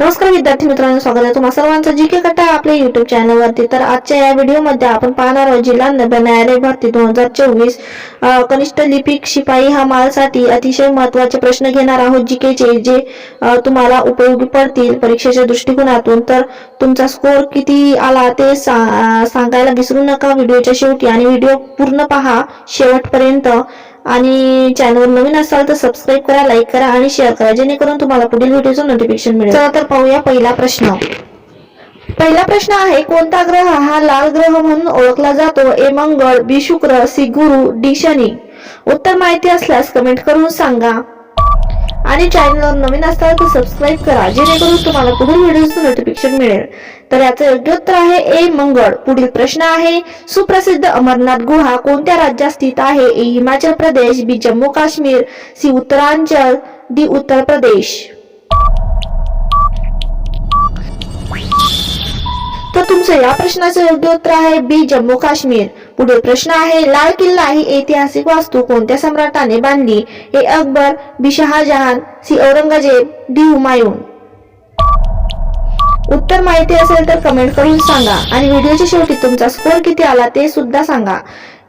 नमस्कार विद्यार्थी मित्रांनो स्वागत आहे तुम्हाला सर्वांचं. जी के कट्टा आपल्या युट्यूब चॅनलवरती तर आजच्या या व्हिडिओमध्ये आपण पाहणार आहोत जिल्हा न्यायालय भरती दोन हजार चोवीस कनिष्ठ लिपिक शिपाई हा मालसाठी अतिशय महत्त्वाचे प्रश्न घेणार आहोत. जी केचे जे तुम्हाला उपयोगी पडतील परीक्षेच्या दृष्टिकोनातून. तर तुमचा स्कोर किती आला ते सांगायला विसरू नका. व्हिडिओच्या शेवटी आणि व्हिडिओ पूर्ण पहा. शेवटपर्यंत आणि चॅनलवर नवीन असाल तर सबस्क्राईब करा लाईक करा आणि शेअर करा जेणेकरून तुम्हाला पुढील व्हिडिओचं नोटिफिकेशन मिळेल. चला तर पाहूया पहिला प्रश्न. पहिला प्रश्न आहे कोणता ग्रह हा लाल ग्रह म्हणून ओळखला जातो? ए मंगळ बी शुक्र सी गुरु डी शनी. उत्तर माहिती असल्यास कमेंट करून सांगा. आणि चॅनलवर नवीन असाल तर सबस्क्राईब करा. जेणेकरून तुम्हाला पुढील व्हिडिओचं नोटिफिकेशन मिळेल. तर याचं योग्य उत्तर आहे ए मंगळ. पुढील प्रश्न आहे सुप्रसिद्ध अमरनाथ गुहा कोणत्या राज्यात स्थित आहे? A Himachal Pradesh. B Jammu Kashmir. C Uttaranchal. D Uttar Pradesh. तर तुमचं या प्रश्नाचं योग्य उत्तर आहे बी जम्मू काश्मीर. पुढील प्रश्न आहे लाल किल्ला ही ऐतिहासिक वास्तू कोणत्या सम्राटाने बांधली? A Akbar B Shahjahan C Aurangzeb D Humayun. उत्तर माहिती असेल तर कमेंट करून सांगा आणि व्हिडिओच्या शेवटी तुमचा स्कोर किती आला ते सुद्धा सांगा.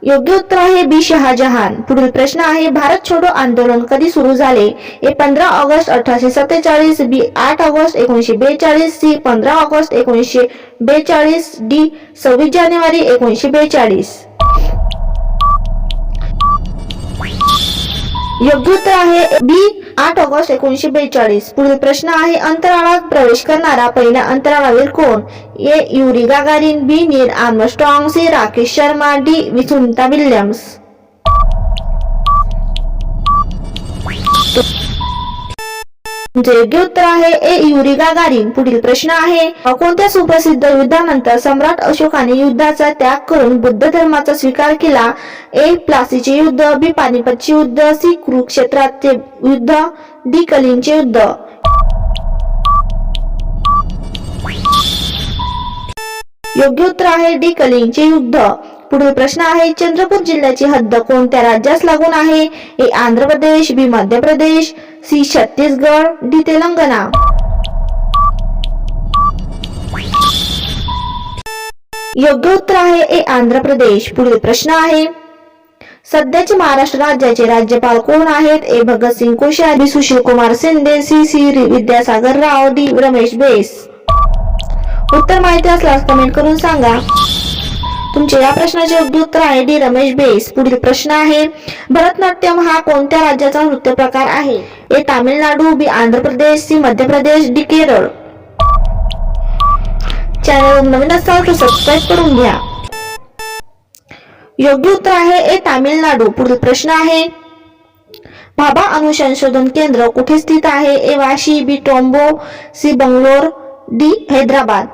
योग्य उत्तर आहे बी शहाजहान. पुढील प्रश्न आहे भारत छोडो आंदोलन कधी सुरू झाले? ए पंधरा ऑगस्ट अठराशे सत्तेचाळीस बी आठ ऑगस्ट एकोणीसशे बेचाळीस सी पंधरा ऑगस्ट एकोणीसशे बेचाळीस डी सव्वीस जानेवारी एकोणीसशे बेचाळीस. योग्य उत्तर आहे बी आठ ऑगस्ट एकोणीसशे बेचाळीस. पुढील प्रश्न आहे अंतराळात प्रवेश करणारा पहिला अंतराळवीर कोण? A. Yuri Gagarin B. Neil Armstrong C. Rakesh Sharma D. Sunita Williams. म्हणजे योग्य उत्तर आहे. ए युरी गागारिन पुढील प्रश्न आहे. कोणत्या सुप्रसिद्ध युद्धानंतर सम्राट अशोकाने युद्धाचा त्याग करून बुद्ध धर्माचा स्वीकार केला? ए प्लासीचे युद्ध बी पानिपतचे युद्ध सी कुरुक्षेत्राचे युद्ध डी कलिंगचे युद्ध. योग्य उत्तर आहे डी कलिंगचे युद्ध. पुढील प्रश्न आहे चंद्रपूर जिल्ह्याची हद्द कोणत्या राज्यास लागून आहे? ए Andhra Pradesh B Madhya Pradesh C Chhattisgarh D Telangana. योग्य उत्तर आहे ए आंध्र प्रदेश. पुढील प्रश्न आहे सध्याचे महाराष्ट्र राज्याचे राज्यपाल कोण आहेत? A Bhagat Singh Koshyari Sushil Kumar Shinde C C Vidyasagar Rao D Ramesh Bais. उत्तर माहिती असल्यास कमेंट करून सांगा. तुमचे या प्रश्नाचे योग्य उत्तर आहे डी रमेश बेस. पुढील प्रश्न आहे भरतनाट्यम हा कोणत्या राज्याचा नृत्य प्रकार आहे? A Tamil Nadu B Andhra Pradesh C Madhya Pradesh D Kerala. Channel नवीन असाल तर सबस्क्राईब करून घ्या. योग्य उत्तर आहे ए तामिळनाडू पुढील प्रश्न आहे भाभा अनुसंशोधन केंद्र कुठे स्थित आहे? A Vashi B Thumba C Bangalore D Hyderabad.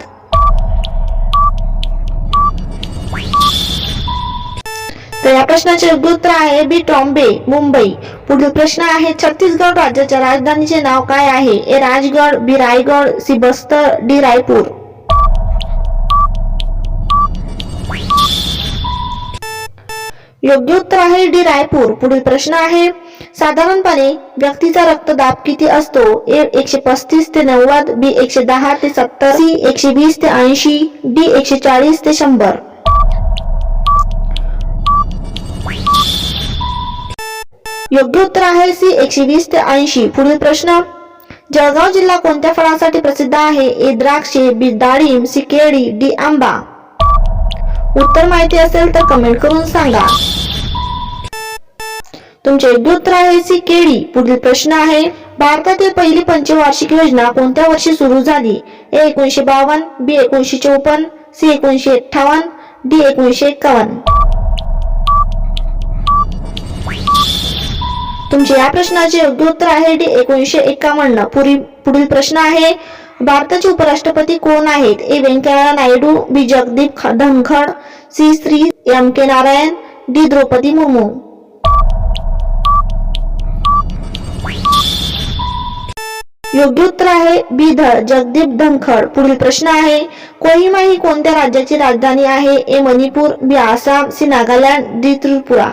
तर या प्रश्नाचे योग्य उत्तर आहे बी टॉम्बे मुंबई. पुढील प्रश्न आहे छत्तीसगड राज्याच्या राजधानीचे नाव काय आहे? A Rajgad B Raigad C Bastar D Raipur. योग्य उत्तर आहे डी रायपूर. पुढील प्रश्न आहे साधारणपणे व्यक्तीचा रक्तदाब किती असतो? ए एकशे पस्तीस ते नव्वद बी एकशे दहा ते सत्तर सी एकशे वीस ते ऐंशी डी एकशे चाळीस ते शंभर. योग्य उत्तर आहे सी एकशे वीस ते ऐंशी. पुढील प्रश्न. जळगाव जिल्हा कोणत्या फळासाठी प्रसिद्ध आहे? ए द्राक्षे बी डाळिंब सी केळी डी आंबा. उत्तर माहिती असेल तर कमेंट करून सांगा. तुमचे योग्य उत्तर आहे सी केळी. पुढील प्रश्न आहे भारतातील पहिली पंचवार्षिक योजना कोणत्या वर्षी सुरू झाली? ए एकोणीशे बावन्न बी एकोणीशे चौपन्न सी एकोणीशे अठ्ठावन्न डी एकोणीशे एक्कावन्न तुमचे या प्रश्नाचे योग्य उत्तर आहे डी एकोणीशे एकावन्न. पुढील पुढील प्रश्न आहे भारताचे उपराष्ट्रपती कोण आहेत? A. Venkaiah Naidu B. Jagdeep Dhankhar C. Shri. M. K. Narayan D. Droupadi Murmu. योग्य उत्तर आहे बी. ध जगदीप धनखड. पुढील प्रश्न आहे कोहिमा ही कोणत्या राज्याची राजधानी आहे? A. Manipur B. Assam C. Nagaland D. Tripura.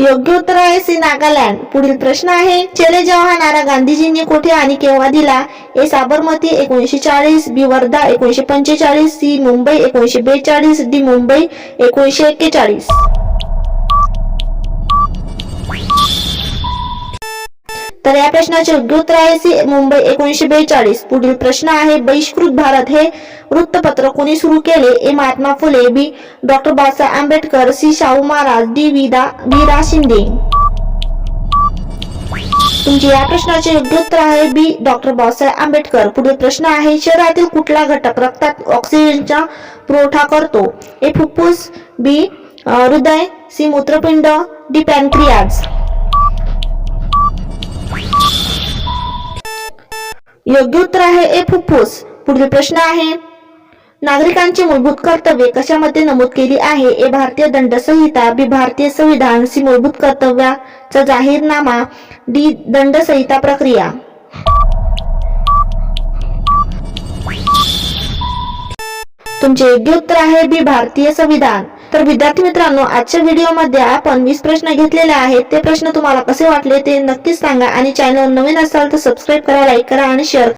योग्य उत्तर आहे सी नागालँड. पुढील प्रश्न आहे चले जवाहर नारा गांधीजींनी कुठे आणि केव्हा दिला? ए साबरमती एकोणीशे चाळीस बी वर्धा एकोणीशे पंचेचाळीस सी मुंबई एकोणीशे बेचाळीस डी मुंबई एकोणीशे एक्केचाळीस तर या प्रश्नाचे योग्य आहे सी मुंबई एकोणीशे बेचाळीस. पुढील प्रश्न आहे बहिष्कृत भारत हे वृत्तपत्र कोणी सुरू केले? A. Mahatma Phule B. Doctor Babasaheb Ambedkar C. Shahu Maharaj D. विदा बी शिंदे. तुमचे या प्रश्नाचे योग्य उत्तर आहे बी. डॉक्टर बाबासाहेब आंबेडकर. पुढील प्रश्न आहे शरीरातील कुठला घटक रक्तात ऑक्सिजनचा पुरवठा करतो? ए. फुफ्फुस बी. हृदय सी. मूत्रपिंड डी. पॅनक्रियाज. योग्य उत्तर आहे ए फुफ्फुस पुढील प्रश्न आहे नागरिकांची मूलभूत कर्तव्ये कशामध्ये नमूद केली आहे? ए भारतीय दंड संहिता बी भारतीय संविधान सी मूलभूत कर्तव्याचा जाहीरनामा डी दंड संहिता प्रक्रिया. तुमचे योग्य उत्तर आहे बी भारतीय संविधान. तर विद्यार्थी मित्रांनो आजच्या व्हिडिओमध्ये आपण वीस प्रश्न घेतलेले आहेत. ते प्रश्न तुम्हाला कसे वाटले ते नक्कीच सांगा आणि चॅनल नवीन असाल तर सबस्क्राईब करा लाईक करा आणि शेअर